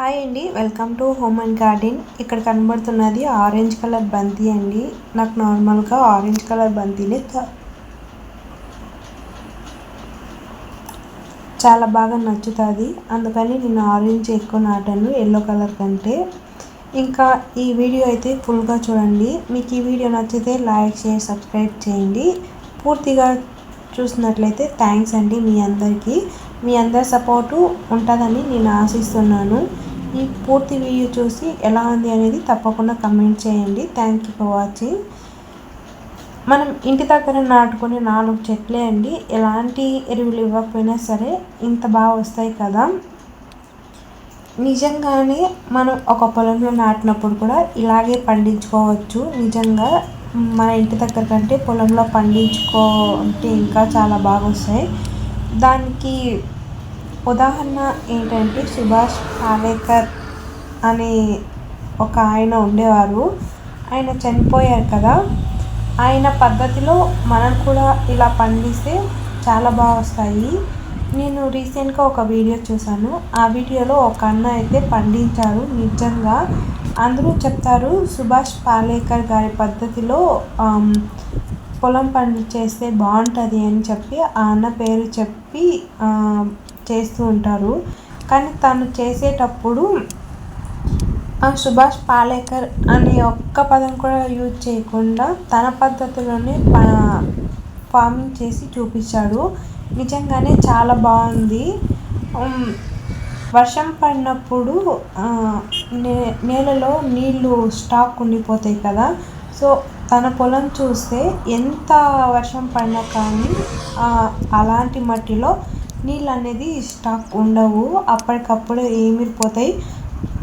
Hi అండి welcome to home and garden. ఇక్కడ కనబడుతున్నది ఆరెంజ్ కలర్ బంతి అండి. నాకు నార్మల్గా ఆరెంజ్ కలర్ బంతినే చాలా బాగా నచ్చుతుంది. అందుకని నేను ఆరెంజ్ ఎక్కువ నాటాను ఎల్లో కలర్ కంటే. ఇంకా ఈ వీడియో అయితే ఫుల్గా చూడండి. మీకు ఈ వీడియో నచ్చితే లైక్ షేర్ సబ్స్క్రైబ్ చేయండి. పూర్తిగా చూసినట్లయితే థ్యాంక్స్ అండి మీ అందరికీ. మీ అందరి సపోర్టు ఉంటుందని నేను ఆశిస్తున్నాను. ఈ పూర్తి వీడియో చూసి ఎలా ఉంది అనేది తప్పకుండా కమెంట్ చేయండి. థ్యాంక్ యూ ఫర్ వాచింగ్ మనం ఇంటి దగ్గర నాటుకునే నాలుగు చెట్లే అండి. ఎలాంటి ఎరువులు ఇవ్వకపోయినా సరే ఇంత బాగా వస్తాయి కదా. నిజంగానే మనం ఒక పొలంలో నాటినప్పుడు కూడా ఇలాగే పండించుకోవచ్చు. నిజంగా మన ఇంటి దగ్గర కంటే పొలంలో పండించుకుంటే ఇంకా చాలా బాగా వస్తాయి. దానికి ఉదాహరణ ఏంటంటే సుభాష్ పాలేకర్ అనే ఒక ఆయన ఉండేవారు. ఆయన చనిపోయారు కదా. ఆయన పద్ధతిలో మనం కూడా ఇలా పండిస్తే చాలా బాగా వస్తాయి. నేను రీసెంట్గా ఒక వీడియో చూశాను. ఆ వీడియోలో ఒక అన్న అయితే పండించారు నిజంగా. అందరూ చెప్తారు సుభాష్ పాలేకర్ గారి పద్ధతిలో పొలం పండి చేస్తే బాగుంటుంది అని చెప్పి ఆ అన్న పేరు చెప్పి చేస్తూ ఉంటారు. కానీ తను చేసేటప్పుడు సుభాష్ పాలేకర్ అనే ఒక్క పదం కూడా యూజ్ చేయకుండా తన పద్ధతిలోనే ఫార్మింగ్ చేసి చూపించాడు. నిజంగానే చాలా బాగుంది. వర్షం పడినప్పుడు నే నేలలో నీళ్ళు స్టాక్ ఉండిపోతాయి కదా. సో తన పొలం చూస్తే ఎంత వర్షం పడినా కానీ అలాంటి మట్టిలో నీళ్ళు అనేది స్టాక్ ఉండవు. అప్పటికప్పుడు ఏమిరిపోతాయి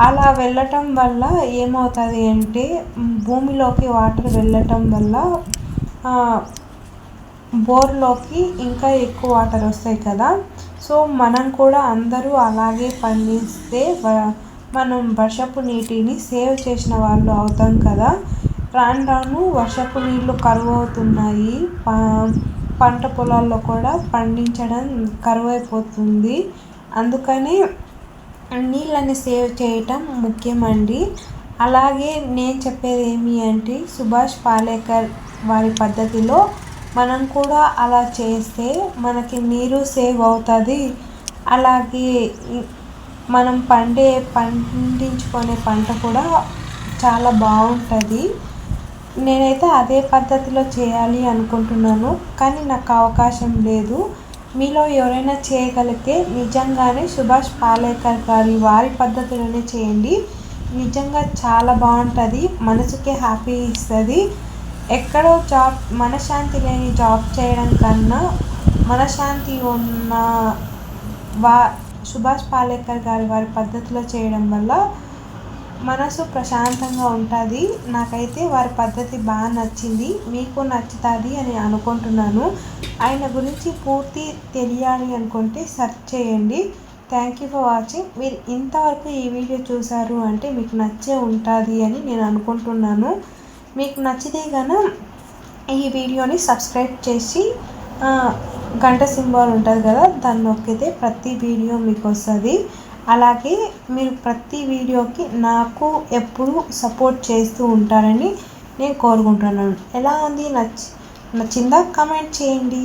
అలా వెళ్ళటం వల్ల ఏమవుతుంది అంటే భూమిలోకి వాటర్ వెళ్ళటం వల్ల బోర్లోకి ఇంకా ఎక్కువ వాటర్ వస్తాయి కదా. సో మనం కూడా అందరూ అలాగే పండిస్తే మనం వర్షపు నీటిని సేవ్ చేసిన వాళ్ళు అవుతాం కదా. రాను రాను వర్షపు నీళ్ళు కరువు అవుతున్నాయి. పంట పొలాల్లో కూడా పండించడం కరువు అయిపోతుంది అందుకని నీళ్ళని సేవ్ చేయటం ముఖ్యమండి. అలాగే నేను చెప్పేది ఏమి అంటే సుభాష్ పాలేకర్ వారి పద్ధతిలో మనం కూడా అలా చేస్తే మనకి నీరు సేవ్ అవుతుంది. అలాగే మనం పండే పండించుకునే పంట కూడా చాలా బాగుంటుంది. నేనైతే అదే పద్ధతిలో చేయాలి అనుకుంటున్నాను కానీ నాకు అవకాశం లేదు. మీలో ఎవరైనా చేయగలిగితే నిజంగానే సుభాష్ పాలేకర్ గారి వారి పద్ధతిలోనే చేయండి. నిజంగా చాలా బాగుంటుంది మనసుకే హ్యాపీ ఇస్తుంది. ఎక్కడో జాబ్ మనశ్శాంతి లేని జాబ్ చేయడం కన్నా మనశ్శాంతి ఉన్న వా సుభాష్ పాలేకర్ గారి వారి పద్ధతిలో చేయడం వల్ల మనసు ప్రశాంతంగా ఉంటుంది. నాకైతే వారి పద్ధతి బాగా నచ్చింది. మీకు నచ్చుతుంది అని అనుకుంటున్నాను. ఆయన గురించి పూర్తి తెలియాలి అనుకుంటే సెర్చ్ చేయండి. థ్యాంక్ యూ ఫర్ వాచింగ్ మీరు ఇంతవరకు ఈ వీడియో చూసారు అంటే మీకు నచ్చే ఉంటుంది అని నేను అనుకుంటున్నాను. మీకు నచ్చితే కనుక ఈ వీడియోని సబ్స్క్రైబ్ చేసి గంట సింబల్ ఉంటుంది కదా దాన్ని నొక్కితే ప్రతి వీడియో మీకు వస్తుంది. అలాగే మీరు ప్రతి వీడియోకి నాకు ఎప్పుడు సపోర్ట్ చేస్తూ ఉంటారని నేను కోరుకుంటున్నాను. ఎలా ఉంది? నచ్చి నచ్చిందా? కమెంట్ చేయండి.